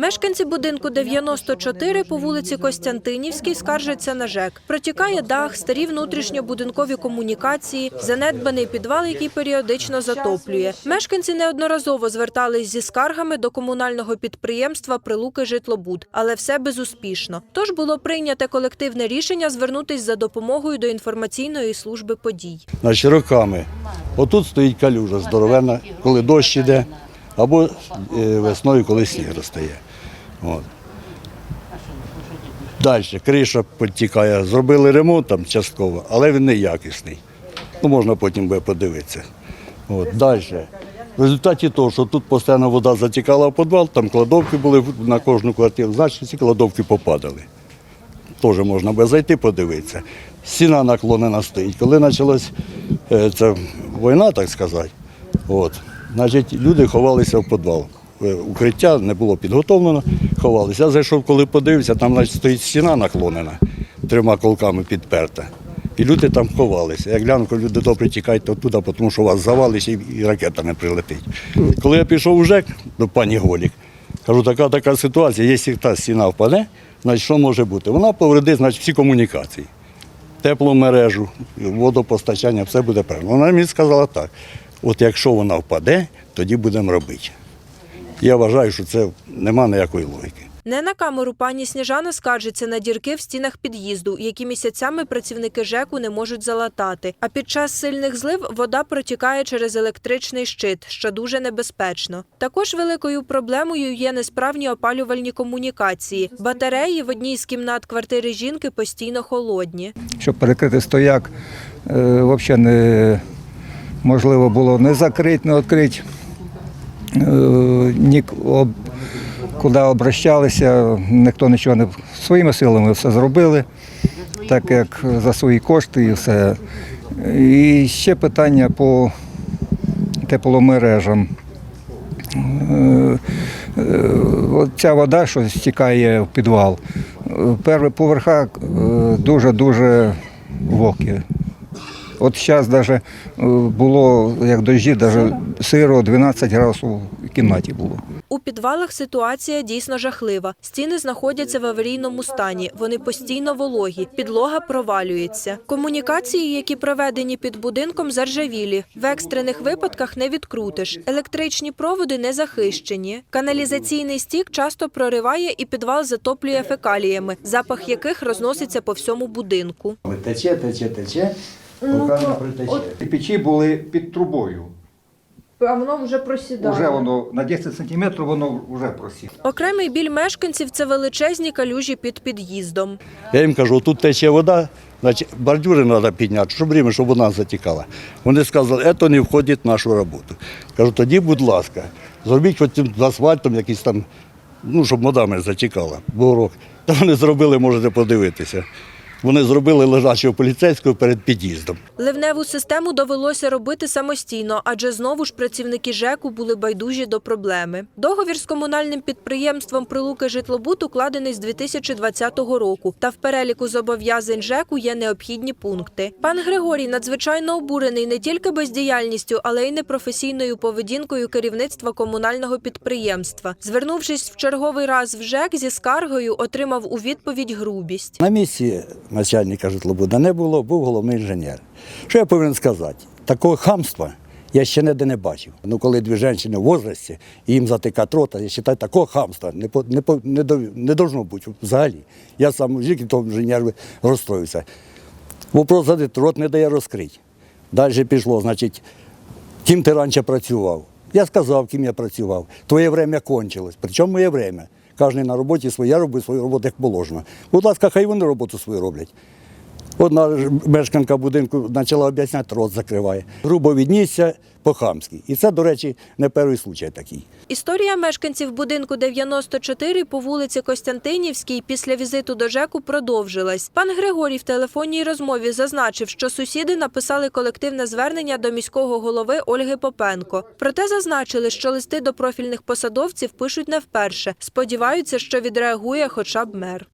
Мешканці будинку 94 по вулиці Костянтинівській скаржаться на ЖЕК. Протікає дах, старі внутрішньобудинкові комунікації, занедбаний підвал, який періодично затоплює. Мешканці неодноразово звертались зі скаргами до комунального підприємства Прилуки Житлобуд, але все безуспішно. Тож було прийняте колективне рішення звернутись за допомогою до інформаційної служби подій. Значить, роками. Отут стоїть калюжа здоровенна, коли дощ іде, або е, весною, коли сніг розтає. От. Далі, криша підтікає. Зробили ремонт там частково, але він не якісний. Ну, можна потім буде подивитися. От. Далі. В результаті того, що тут постійно вода затікала в підвал, там кладовки були на кожну квартиру, значить ці кладовки попадали теж можна би зайти подивитися. Стіна наклонена стоїть. Коли почалась е, ця війна, так сказати, от, значить, люди ховалися в підвал. Е, Укриття не було підготовлено, ховалися. Я зайшов, коли подивився, там значить, стоїть стіна наклонена, трьома колками підперта. І люди там ховалися. Я глянув, коли люди добре тікайте оттуда, тому що вас завалить і ракета не прилетить. Коли я пішов у ЖЕК до пані Голік, Кажу, така така ситуація, якщо та стіна впаде, значить що може бути? Вона повредить значить, всі комунікації, тепломережу, водопостачання, все буде правильно. Вона мені сказала так: от якщо вона впаде, тоді будемо робити. Я вважаю, що це нема ніякої логіки. Не на камеру пані Сніжана скаржиться на дірки в стінах під'їзду, які місяцями працівники ЖЕКу не можуть залатати. А під час сильних злив вода протікає через електричний щит, що дуже небезпечно. Також великою проблемою є несправні опалювальні комунікації. Батареї в одній з кімнат квартири жінки постійно холодні. щоб перекрити стояк, е, взагалі не можливо було не закрити, не відкрити. Е, ні, куди обращалися, ніхто нічого не своїми силами все зробили, так як за свої кошти і все. І ще питання по тепломережам. Е, е, Ця вода, що стікає в підвал, перші поверха дуже-дуже вогкі. От зараз навіть було, як дощі, навіть сиро 12 градусів в кімнаті було. У підвалах ситуація дійсно жахлива. Стіни знаходяться в аварійному стані. Вони постійно вологі, підлога провалюється. Комунікації, які проведені під будинком, заржавілі. В екстрених випадках не відкрутиш. Електричні проводи не захищені. Каналізаційний стік часто прориває і підвал затоплює фекаліями, запах яких розноситься по всьому будинку. Тече, тече, тече, Ну, не то. Печі були під трубою. А воно вже просідає. Уже воно на 10 сантиметрів воно вже просіло. Окремий біль мешканців це величезні калюжі під під'їздом. Я їм кажу, тут тече вода, значить бордюри треба підняти, щоб время, щоб вона затікала. Вони сказали, це не входить в нашу роботу. Кажу, тоді, будь ласка, зробіть хоч цим асфальтом якийсь там, ну, щоб вода не затікала, борок. Та вони зробили, можете подивитися. Вони зробили лежачого поліцейського перед під'їздом. Ливневу систему довелося робити самостійно, адже знову ж працівники ЖЕКу були байдужі до проблеми. Договір з комунальним підприємством Прилуки Житлобуд укладений з 2020 року, та в переліку зобов'язань ЖЕКу є необхідні пункти. Пан Григорій надзвичайно обурений не тільки бездіяльністю, але й непрофесійною поведінкою керівництва комунального підприємства. Звернувшись в черговий раз в ЖЕК зі скаргою, отримав у відповідь грубість. На місці начальника житлобуда не було, був головний інженер. Що я повинен сказати? Такого хамства я ще ніде не бачив. Ну, коли дві жінки в возрасті і їм затикати рота, я вважаю, такого хамства не, по- не, по- не, до- не должно бути взагалі. Я сам жінки, то інженер розстроївся. Вопрос задати, рот не дає розкрити. Далі пішло, значить, ким ти раніше працював? Я сказав, ким я працював. Твоє время кончилось. Причому моє время? Кожен на роботі своє, роблю свою роботу як положено. Будь ласка, хай вони роботу свою роблять. Одна мешканка будинку почала об'ясняти, рот закриває. Грубо віднісся по-хамськи. І це, до речі, не перший случай такий. Історія мешканців будинку 94 по вулиці Костянтинівській після візиту до ЖЕКу продовжилась. Пан Григорій в телефонній розмові зазначив, що сусіди написали колективне звернення до міського голови Ольги Попенко. Проте зазначили, що листи до профільних посадовців пишуть не вперше. Сподіваються, що відреагує хоча б мер.